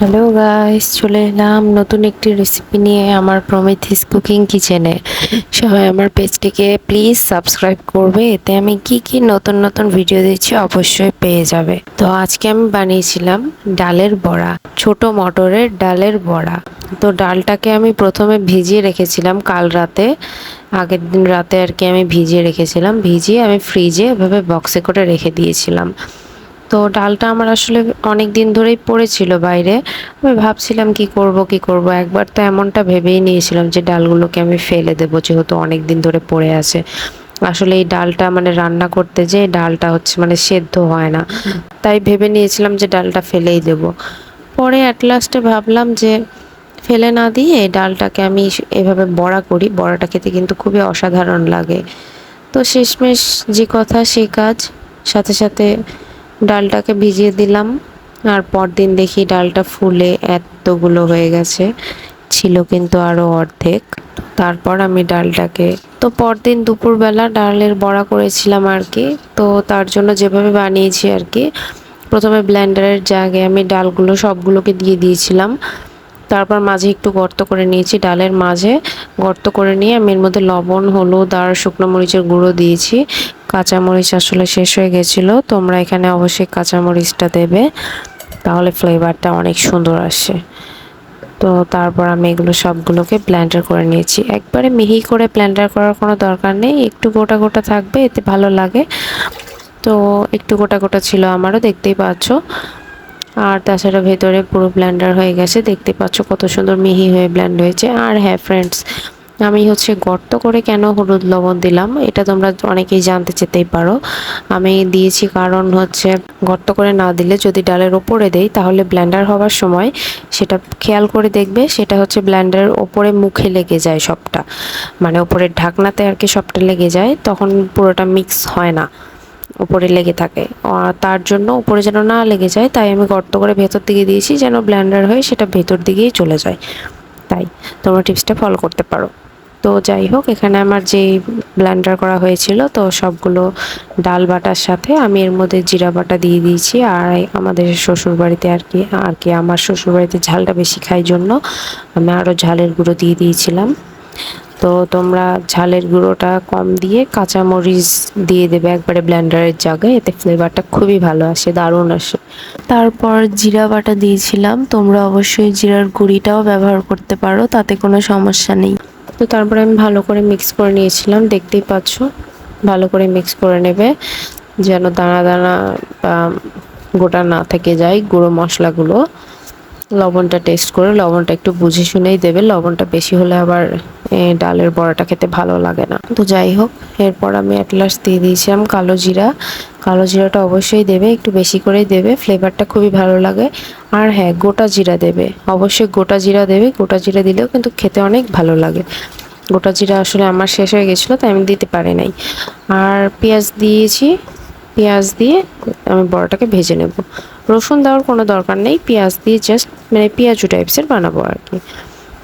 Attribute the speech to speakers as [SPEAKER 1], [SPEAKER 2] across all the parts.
[SPEAKER 1] Hello guys চলে এলাম নতুন একটি রেসিপি নিয়ে আমার প্রমিথিস কুকিং কিচেনে সবাই আমার পেজটিকে প্লিজ সাবস্ক্রাইব করবে, এতে আমি কি কি নতুন নতুন ভিডিও দিচ্ছি অবশ্যই পেয়ে যাবে। তো আজকে আমি বানিয়েছিলাম ডালের বড়া, ছোট মটরের ডালের বড়া। তো ডালটাকে আমি প্রথমে ভিজিয়ে রেখেছিলাম কাল রাতে। আগের দিন রাতে আর কি আমি ভিজিয়ে রেখেছিলাম। ভিজিয়ে আমি ফ্রিজে এভাবে বক্সে করে রেখে দিয়েছিলাম। তো ডালটা আমার আসলে অনেক দিন ধরেই পড়েছিল বাইরে। আমি ভাবছিলাম কি করব কি করব? একবার তো এমনটা ভেবেই নিয়েছিলাম যে ডালগুলোকে আমি ফেলে দেবো, যেহেতু অনেক দিন ধরে পড়ে আছে। আসলে এই ডালটা মানে রান্না করতে যে ডালটা হচ্ছে মানে সেদ্ধ হয় না। তাই ভেবে নিয়েছিলাম যে ডালটা ফেলেই দেব। পরে অ্যাট লাস্টে ভাবলাম যে ফেলে না দিয়ে ডালটাকে আমি এভাবে বড়া করি। বড়াটা খেতে কিন্তু খুবই অসাধারণ লাগে। তো শেষমেশ যে কথা, সেই কাজ। সাথে সাথে ডালটাকে ভিজিয়ে দিলাম। আর পরদিন দেখি ডালটা ফুলে এতগুলো হয়ে গেছে। ছিল কিন্তু আরও অর্ধেক। তারপর আমি ডালটাকে, তো পরদিন দুপুরবেলা ডালের বড়া করেছিলাম আর কি। তো তার জন্য যেভাবে বানিয়েছি আর কি, প্রথমে ব্ল্যান্ডারের জায়গায় আমি ডালগুলো সবগুলোকে দিয়ে দিয়েছিলাম। তারপর মাঝে একটু গর্ত করে নিয়েছি, ডালের মাঝে গর্ত করে নিয়ে আমি এর মধ্যে লবণ, হলুদ আর শুকনো মরিচের গুঁড়ো দিয়েছি। কাঁচামরিচ আসলে শেষ হয়ে গেছিল, তোমরা এখানে অবশ্যই কাঁচামরিচটা দেবে, তাহলে ফ্লেভারটা অনেক সুন্দর আসে। তো তারপর আমি এগুলো সবগুলোকে ব্ল্যান্ডার করে নিয়েছি। একবারে মিহি করে ব্লেন্ডার করার কোনো দরকার নেই, একটু গোটা গোটা থাকবে, এতে ভালো লাগে। তো একটু গোটা গোটা ছিল আমারও, দেখতেই পাচ্ছ। আর তাছাড়া ভেতরে পুরো ব্ল্যান্ডার হয়ে গেছে। দেখতে পাচ্ছ কত সুন্দর মিহি হয়ে ব্ল্যান্ড হয়েছে। আর হ্যাঁ ফ্রেন্ডস আমি হচ্ছে গর্ত করে কেন হলুদ লবণ দিলাম, এটা তোমরা অনেকেই জানতে চেতেই পারো। আমি দিয়েছি কারণ হচ্ছে গর্ত করে না দিলে যদি ডালের ওপরে দেই, তাহলে ব্ল্যান্ডার হওয়ার সময় সেটা খেয়াল করে দেখবে, সেটা হচ্ছে ব্ল্যান্ডারের ওপরে মুখে লেগে যায় সবটা। মানে ওপরের ঢাকনাতে আর কি সবটা লেগে যায়, তখন পুরোটা মিক্স হয় না। উপরে লেগে থাকে। তার জন্য উপরে যেন না লেগে যায়, তাই আমি গর্ত করে ভেতর দিকে দিয়েছি যেন ব্ল্যান্ডার হয়ে সেটা ভেতর দিকেই চলে যায়। তাই তোমরা টিপসটা ফলো করতে পারো। তো যাই হোক, এখানে আমার যে ব্লেন্ডার করা হয়েছিল, তো সবগুলো ডাল বাটার সাথে আমি এর মধ্যে জিরা বাটা দিয়ে দিয়েছি। আর আমাদের শ্বশুর বাড়িতে আর কি আর কি আমার শ্বশুর বাড়িতে ঝালটা বেশি খাই জন্য আমি আরও ঝালের গুঁড়ো দিয়ে দিয়েছিলাম। তো তোমরা ঝালের গুঁড়োটা কম দিয়ে কাঁচামরিচ দিয়ে দেবে একবারে ব্লেন্ডারের জায়গায়, এতে ফ্লেভারটা খুবই ভালো আসে, দারুণ আসে। তারপর জিরা বাটা দিয়েছিলাম, তোমরা অবশ্যই জিরার গুঁড়িটাও ব্যবহার করতে পারো, তাতে কোনো সমস্যা নেই। তো তারপরে আমি ভালো করে মিক্স করে নিয়েছিলাম, দেখতেই পাচ্ছ, ভালো করে মিক্স করে নেবে, যেন দানা দানা গোটা না থেকে যায় গুঁড়ো মশলাগুলো। লবণটা টেস্ট করে, লবণটা একটু বুঝে শুনেই দেবে। লবণটা বেশি হলে আবার ডালের বড়াটা খেতে ভালো লাগে না। তো যাই হোক, এরপর আমি অ্যাটলাস দিয়ে দিয়েছিলাম কালো জিরা। কালো জিরাটা অবশ্যই দেবে, একটু বেশি করেই দেবে। ফ্লেভারটা খুবই ভালো লাগে। আর হ্যাঁ গোটা জিরা দেবে। অবশ্যই গোটা জিরা দেবে। গোটা জিরা দিলেও কিন্তু খেতে অনেক ভালো লাগে। গোটা জিরা আসলে আমার শেষ হয়ে গেছিল, তাই আমি দিতে পারি নাই। আর পেঁয়াজ দিয়েছি। পেঁয়াজ দিয়ে আমি বড়াটাকে ভেজে নেব। রসুন দেওয়ার কোনো দরকার নেই, পেঁয়াজ দিয়ে জাস্ট মানে পেঁয়াজু টাইপসের বানাবো আর কি।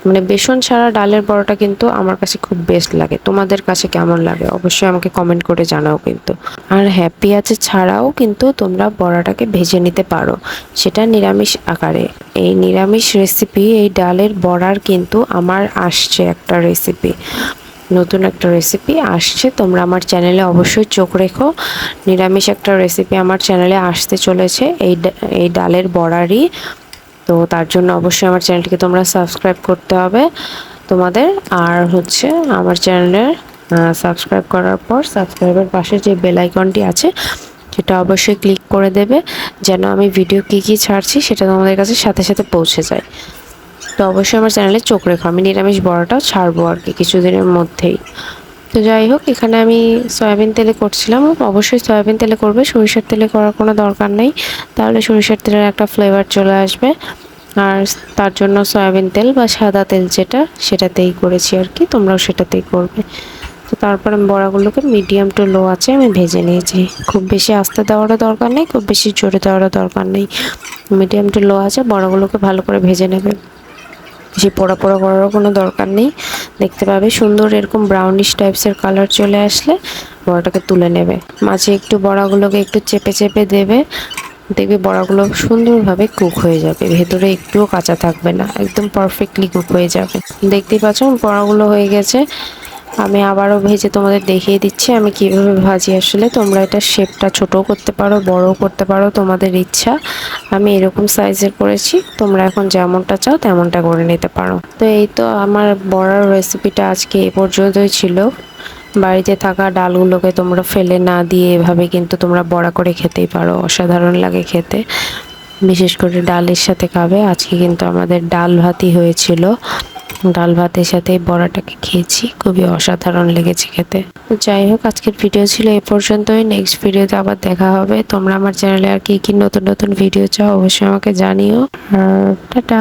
[SPEAKER 1] মানে বেসন ছাড়া ডালের বড়াটা কিন্তু আমার কাছে খুব বেস্ট লাগে। তোমাদের কাছে কেমন লাগে? অবশ্যই আমাকে কমেন্ট করে জানাও কিন্তু। আর হ্যাঁ পেঁয়াজের ছাড়াও কিন্তু তোমরা বড়াটাকে ভেজে নিতে পারো। সেটা নিরামিষ আকারে। এই নিরামিষ রেসিপি এই ডালের বড়ার কিন্তু আমার আসছে একটা রেসিপি নতুন একটা রেসিপি আসছে। তোমরা আমার চ্যানেলে অবশ্যই চোখ রেখো। নিরামিষ একটা রেসিপি আমার চ্যানেলে আসতে চলেছে। এই এই ডালের বড়ারই। তো তার জন্য অবশ্যই আমার চ্যানেলটিকে তোমরা সাবস্ক্রাইব করতে হবে তোমাদের। আর হচ্ছে আমার চ্যানেলের সাবস্ক্রাইব করার পর সাবস্ক্রাইবের পাশে যে বেল আইকনটি আছে, সেটা অবশ্যই ক্লিক করে দেবে। যেন আমি ভিডিও কী কী ছাড়ছি সেটা তোমাদের কাছে সাথে সাথে পৌঁছে যায়। তো অবশ্যই আমার চ্যানেলে চোখ রেখো। আমি নিরামিষ বড়াটাও ছাড়বো আর কি কিছুদিনের মধ্যেই। তো যাই হোক, এখানে আমি সয়াবিন তেলে করছিলাম। অবশ্যই সয়াবিন তেলে করবে, সরিষার তেলে করার কোনো দরকার নেই। তাহলে সরিষার তেলের একটা ফ্লেভার চলে আসবে। আর তার জন্য সয়াবিন তেল বা সাদা তেল যেটা, সেটাতেই করেছি আর কি, তোমরাও সেটাতেই করবে। তো তারপর বড়াগুলোকে মিডিয়াম টু লো আছে আমি ভেজে নিয়েছি। খুব বেশি আস্তে দেওয়ারও দরকার নেই, খুব বেশি জোরে দেওয়ারও দরকার নেই। মিডিয়াম টু লো আছে বড়াগুলোকে ভালো করে ভেজে নেবে। বেশি পোড়া পোড়া করারও কোনো দরকার নেই। দেখতে পাবে সুন্দর এরকম ব্রাউনিশ টাইপসের কালার চলে আসলে বড়াটাকে তুলে নেবে। মাঝে একটু বড়াগুলোকে একটু চেপে চেপে দেবে। দেখবে বড়াগুলো সুন্দরভাবে কুক হয়ে যাবে। ভেতরে একটুও কাঁচা থাকবে না। একদম পারফেক্টলি কুক হয়ে যাবে। দেখতেই পাচ্ছ বড়াগুলো হয়ে গেছে। আমি আবারও ভেজে তোমাদের দেখিয়ে দিচ্ছি আমি কীভাবে ভাজি। আসলে তোমরা এটা শেপটা ছোটও করতে পারো, বড়ও করতে পারো, তোমাদের ইচ্ছা। আমি এরকম সাইজের করেছি, তোমরা এখন যেমনটা চাও তেমনটা করে নিতে পারো। তো এই তো আমার বড়ার রেসিপিটা আজকে এ পর্যন্তই ছিল। বাড়িতে থাকা ডালগুলোকে তোমরা ফেলে না দিয়ে এভাবে কিন্তু তোমরা বড়া করে খেতেই পারো, অসাধারণ লাগে খেতে। বিশেষ করে ডালের সাথে খাবে। আজকে কিন্তু আমাদের ডাল ভাতই হয়েছিল। ডাল ভাতের সাথে এই বড়াটাকে খেয়েছি, খুবই অসাধারণ লেগেছে খেতে। যাই হোক আজকের ভিডিও ছিল এ পর্যন্তই। নেক্সট ভিডিওতে আবার দেখা হবে। তোমরা আমার চ্যানেলে আর কি কি নতুন নতুন ভিডিও চাও, অবশ্যই আমাকে জানিও। আর টাটা।